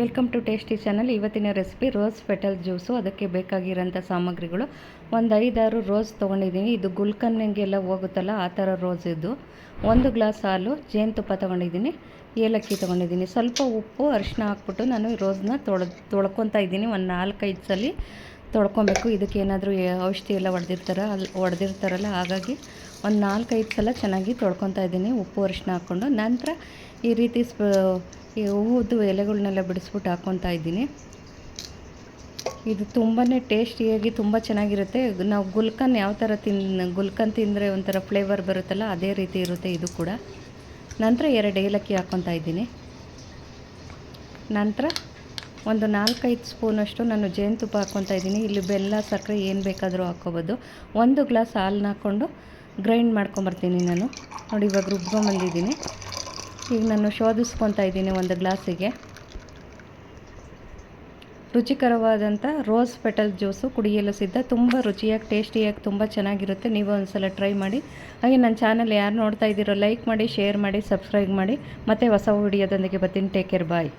Welcome to tasty channel. ಇವತ್ತಿನ recipe rose petal juice. ಅದಕ್ಕೆ ಬೇಕಾಗಿರೋಂಥ ಸಾಮಗ್ರಿಗಳು. ಒಂದು ಐದಾರು ರೋಸ್ ತೊಗೊಂಡಿದ್ದೀನಿ. ಇದು ಗುಲ್ಕನ್ನಂಗೆಲ್ಲ ಹೋಗುತ್ತಲ್ಲ, ಆ ಥರ ರೋಸ್ ಇದು. ಒಂದು ಗ್ಲಾಸ್ ಹಾಲು, ಜೇನುತುಪ್ಪ ತೊಗೊಂಡಿದ್ದೀನಿ, ಏಲಕ್ಕಿ ತೊಗೊಂಡಿದ್ದೀನಿ. ಸ್ವಲ್ಪ ಉಪ್ಪು ಅರಿಶಿನ ಹಾಕ್ಬಿಟ್ಟು ನಾನು ಈ ರೋಸ್ನ ತೊಳೆ, ತೊಳ್ಕೊತಾ ಇದ್ದೀನಿ. ಒಂದು ನಾಲ್ಕೈದು ಸಲ ತೊಳ್ಕೊಬೇಕು. ಇದಕ್ಕೆ ಏನಾದರೂ ಔಷಧಿ ಎಲ್ಲ ಹೊಡೆದಿರ್ತಾರ ಅಲ್ಲಿ ಹೊಡೆದಿರ್ತಾರಲ್ಲ, ಹಾಗಾಗಿ ಒಂದು ನಾಲ್ಕೈದು ಸಲ ಚೆನ್ನಾಗಿ ತೊಳ್ಕೊತಾ ಇದ್ದೀನಿ. ಉಪ್ಪು ಅರಿಶಿನ ಹಾಕ್ಕೊಂಡು. ನಂತರ ಈ ರೀತಿ ಸ್ಪ ಈ ಹೂವುದು ಎಲೆಗಳನ್ನೆಲ್ಲ ಬಿಡಿಸ್ಬಿಟ್ಟು ಹಾಕ್ಕೊತಾ ಇದ್ದೀನಿ. ಇದು ತುಂಬಾ ಟೇಸ್ಟಿಯಾಗಿ ತುಂಬ ಚೆನ್ನಾಗಿರುತ್ತೆ. ನಾವು ಗುಲ್ಕನ್ ಯಾವ ಥರ ತಿನ್, ಗುಲ್ಕನ್ ತಿಂದರೆ ಒಂಥರ ಫ್ಲೇವರ್ ಬರುತ್ತಲ್ಲ ಅದೇ ರೀತಿ ಇರುತ್ತೆ ಇದು ಕೂಡ. ನಂತರ ಎರಡು ಏಲಕ್ಕಿ ಹಾಕ್ಕೊತಾ ಇದ್ದೀನಿ. ನಂತರ ಒಂದು ನಾಲ್ಕೈದು ಸ್ಪೂನಷ್ಟು ನಾನು ಜೇನುತುಪ್ಪ ಹಾಕ್ಕೊತಾ ಇದ್ದೀನಿ. ಇಲ್ಲಿ ಬೆಲ್ಲ, ಸಕ್ಕರೆ ಏನು ಬೇಕಾದರೂ ಹಾಕ್ಕೋಬೋದು. ಒಂದು ಗ್ಲಾಸ್ ಹಾಲನ್ನ ಹಾಕ್ಕೊಂಡು ಗ್ರೈಂಡ್ ಮಾಡ್ಕೊಂಬರ್ತೀನಿ ನಾನು. ನೋಡಿ ಇವಾಗ ರುಬ್ಕೊಂಬಂದಿದ್ದೀನಿ. ಈಗ ನಾನು ಶೋಧಿಸ್ಕೊತಾ ಇದ್ದೀನಿ ಒಂದು ಗ್ಲಾಸಿಗೆ. ರುಚಿಕರವಾದಂಥ ರೋಸ್ ಪೆಟಲ್ ಜ್ಯೂಸು ಕುಡಿಯಲು ಸಿದ್ಧ. ತುಂಬ ರುಚಿಯಾಗಿ, ಟೇಸ್ಟಿಯಾಗಿ, ತುಂಬ ಚೆನ್ನಾಗಿರುತ್ತೆ. ನೀವು ಒಂದ್ಸಲ ಟ್ರೈ ಮಾಡಿ. ಹಾಗೆ ನನ್ನ ಚಾನಲ್ ಯಾರು ನೋಡ್ತಾ ಇದ್ದೀರೋ ಲೈಕ್ ಮಾಡಿ, ಶೇರ್ ಮಾಡಿ, ಸಬ್ಸ್ಕ್ರೈಬ್ ಮಾಡಿ. ಮತ್ತು ಹೊಸ ವಿಡಿಯೋದೊಂದಿಗೆ ಬರ್ತೀನಿ. Take care, bye.